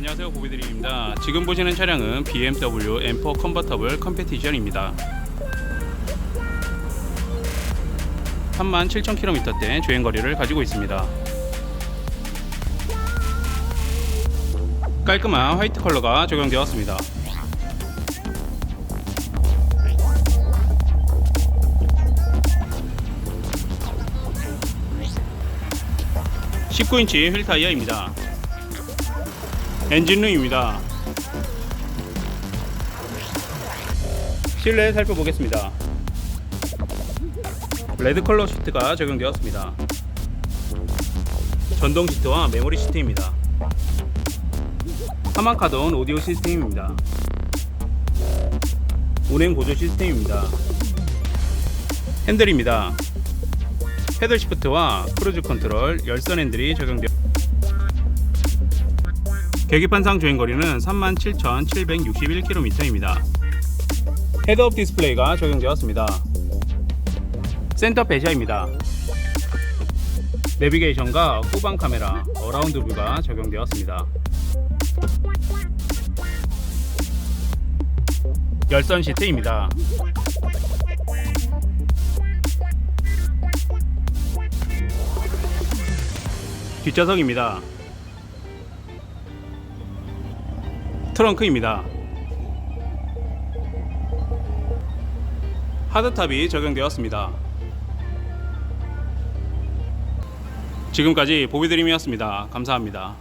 안녕하세요 보비드림입니다. 지금 보시는 차량은 BMW M4 컨버터블 컴페티션입니다. 37,000km대 주행거리를 가지고 있습니다. 깔끔한 화이트 컬러가 적용되었습니다. 19인치 휠 타이어입니다 엔진룸입니다. 실내 살펴보겠습니다. 레드 컬러 시트가 적용되었습니다. 전동 시트와 메모리 시트입니다. 하만카돈 오디오 시스템입니다. 운행 보조 시스템입니다. 핸들입니다. 패들 시프트와 크루즈 컨트롤, 열선 핸들이 적용되어 계기판상 주행거리는 37,761km입니다. 헤드업 디스플레이가 적용되었습니다. 센터 배시아입니다. 내비게이션과 후방 카메라, 어라운드 뷰가 적용되었습니다. 열선 시트입니다. 뒷좌석입니다. 트렁크입니다. 하드탑이 적용되었습니다. 지금까지 보비드림이었습니다. 감사합니다.